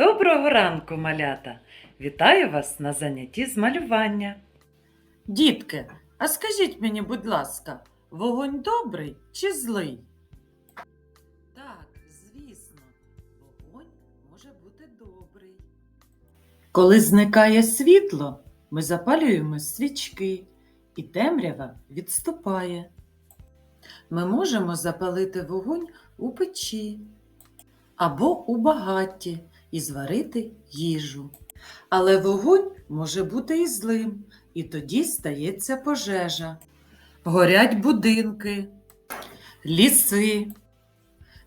Доброго ранку, малята! Вітаю вас на занятті з малювання. Дітки, а скажіть мені, будь ласка, вогонь добрий чи злий? Так, звісно, вогонь може бути добрий. Коли зникає світло, ми запалюємо свічки, і темрява відступає. Ми можемо запалити вогонь у печі або у багатті і зварити їжу. Але вогонь може бути і злим, і тоді стається пожежа. Горять будинки, ліси.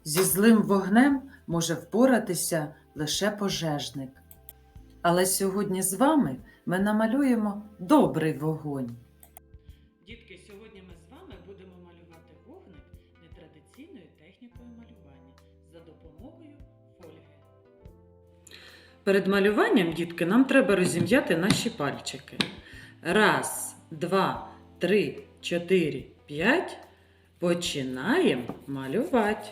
Зі злим вогнем може впоратися лише пожежник. Але сьогодні з вами ми намалюємо добрий вогонь. Перед малюванням, дітки, нам треба розім'яти наші пальчики. Раз, два, три, чотири, п'ять. Починаємо малювати.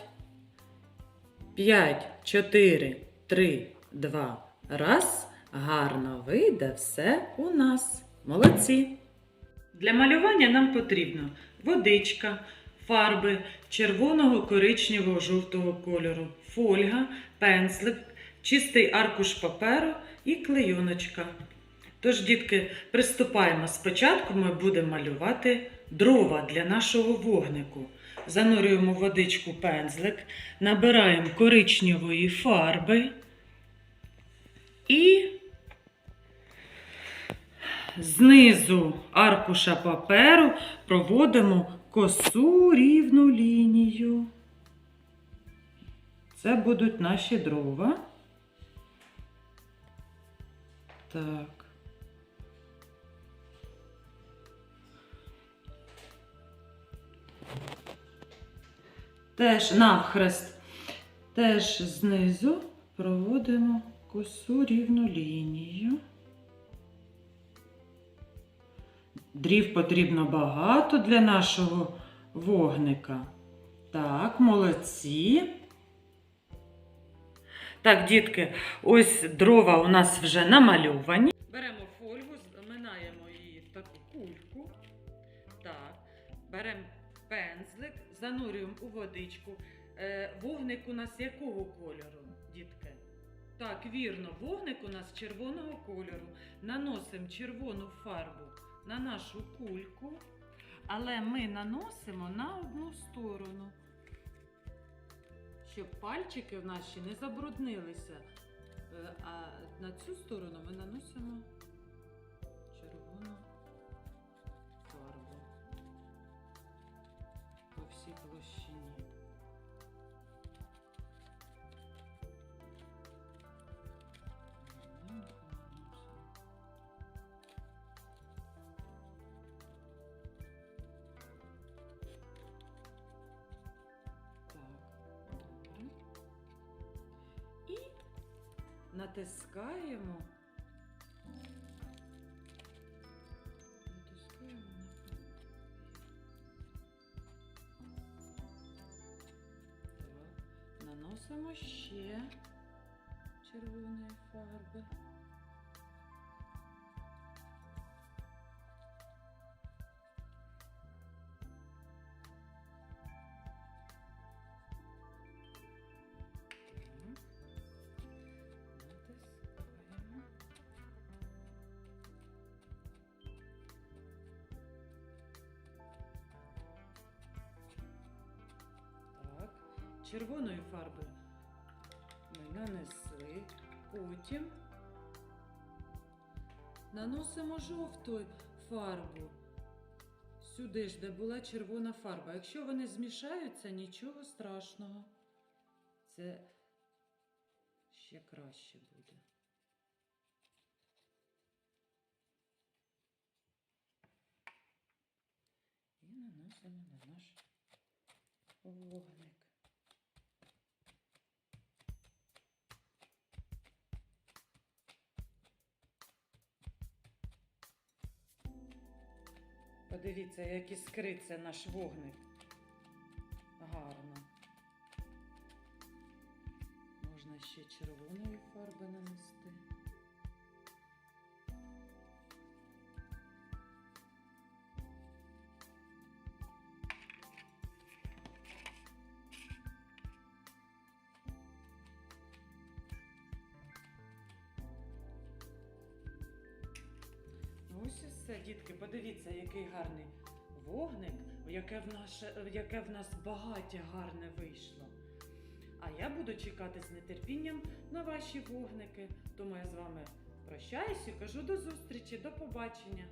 П'ять, чотири, три, два, раз. Гарно вийде все у нас. Молодці! Для малювання нам потрібно водичка, фарби червоного, коричневого, жовтого кольору, фольга, пензлик, чистий аркуш паперу і клейоночка. Тож, дітки, приступаємо. Спочатку ми будемо малювати дрова для нашого вогнику. Занурюємо водичку пензлик, набираємо коричневої фарби і знизу аркуша паперу проводимо косу рівну лінію. Це будуть наші дрова. Так. Теж навхрест. Теж знизу проводимо косу рівну лінію. Дрів потрібно багато для нашого вогника. Так, молодці. Так, дітки, ось дрова у нас вже намальовані. Беремо фольгу, заминаємо її в таку кульку. Так, беремо пензлик, занурюємо у водичку. Е, вогник у нас якого кольору, дітки? Так, вірно, вогник у нас червоного кольору. Наносимо червону фарбу на нашу кульку, але ми наносимо на одну сторону, щоб пальчики в наші не забруднилися. Е, А на цю сторону ми наносимо натискаємо. Натискаємо наносимо ще червоної фарби. Червоної фарби ми нанесли. Потім наносимо жовту фарбу. Сюди ж, де була червона фарба. Якщо вони змішаються, нічого страшного. Це ще краще буде. І наносимо на наш вогник. Подивіться, як іскриться наш вогник. Гарно. Можна ще червоної фарби нанести. Ось все, дітки, подивіться, який гарний вогник, яке в, наше, яке в нас багаття гарне вийшло. А я буду чекати з нетерпінням на ваші вогники. Тому я з вами прощаюсь і кажу до зустрічі, до побачення.